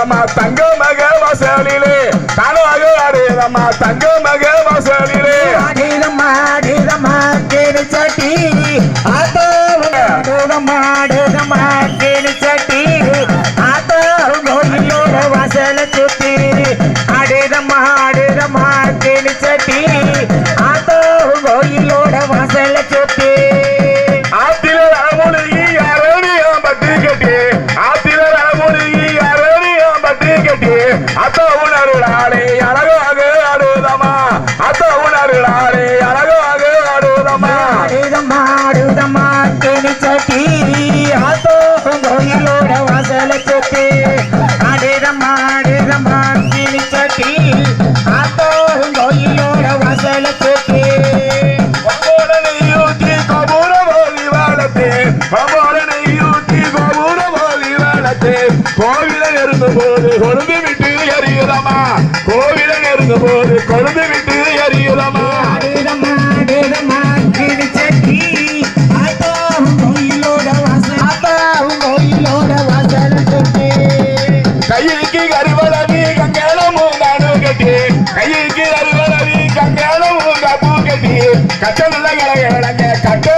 வாசலிக்கு தங்க மக வாசலிலே. தானாக ஆடுதம்மா தங்க மக வாசலிலே. ஆடுதம்மா ஆடுதம்மா கேடு சட்டி ஆத்தோ ஆடுதம்மா ஆடுதம்மா கேடு சட்டி ஆத்தோ கோயிலோட வாசல சுத்தி ஆடுதம்மா ஆடுதம்மா கேடு சட்டி பம்போடனை ஊற்றி கபூர போலி வாழத்தே கோவில நெருங்கும் போது கொழுந்து விட்டு எரியுதம்மா கோவில நெருங்கும் போது கொழுந்து விட்டு சுத்தி கையிக்கு கருவளவி கங்கேளமும் நானு கட்டி. கையிக்கு கருவளவி கங்கேளமும் கப்பு கட்டி. கச்சல கலகலங்க கட்டழகி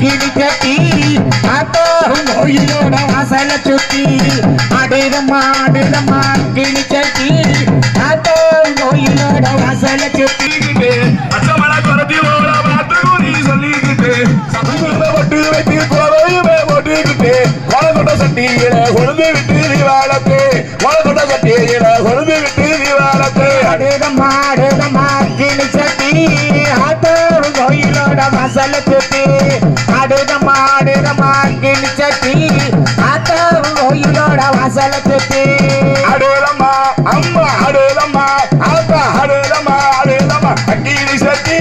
கிளி கட்டி சட்டி கோயிலோட வாசல சுத்தி ஆடுதம்மா ஆடுதம்மா கிளி கட்டி ஆத்தோ கோயிலோட வாசல சுத்தி சொல்லிக்கிட்டு அச்சமன குறைச்சி ஓட பார்த்து குறி சொல்லிக்கிட்டு சமயங்களை போட்டு வைத்து கோவையுமே போட்டுக்கிட்டு கொலை சட்டியில கொழுந்து விட்டு விவாதத்து கொலை கொண்ட சட்டியில கொழுந்து விட்டு விவாதத்து ஆடுதம்மா ஆடுதம்மா கேடு சட்டி ஆத்தோ கோயிலோட வாசல சுத்தி. கேடு சட்டி கோயிலோட வாசல சுத்தி அடேலம்மா அம்மா அடேலம்மா ஆத்தா அடேலம்மா அடேலம்மா. அக்கீரி சட்டி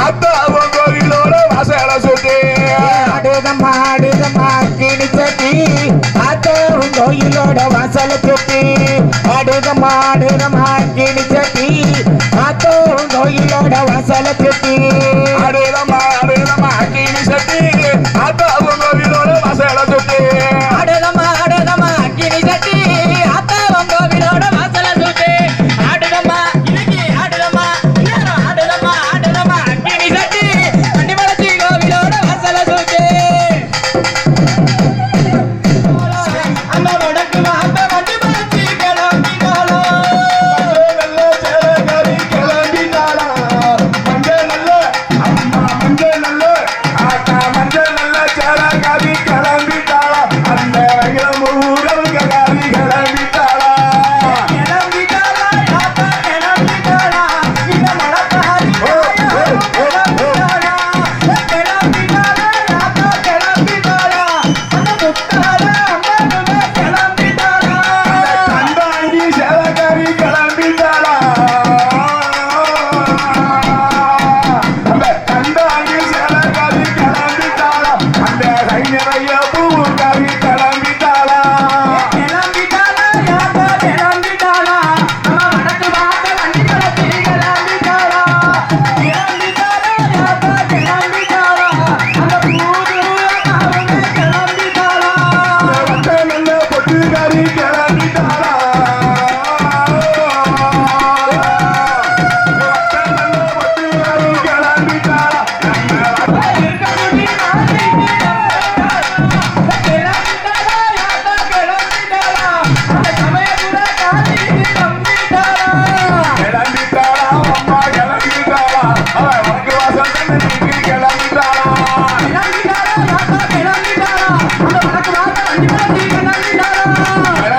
ஆத்தா கோயிலோட வாசல சுட்டி. அடுதம்மா அடுதம்மா கேடு சட்டி ஆத்தோ கோயிலோட வாசல சுத்தி அடுதம்மா அடுதம்மா கேடு சட்டி ஆத்தோ கோயிலோட வாசல சுத்தி கை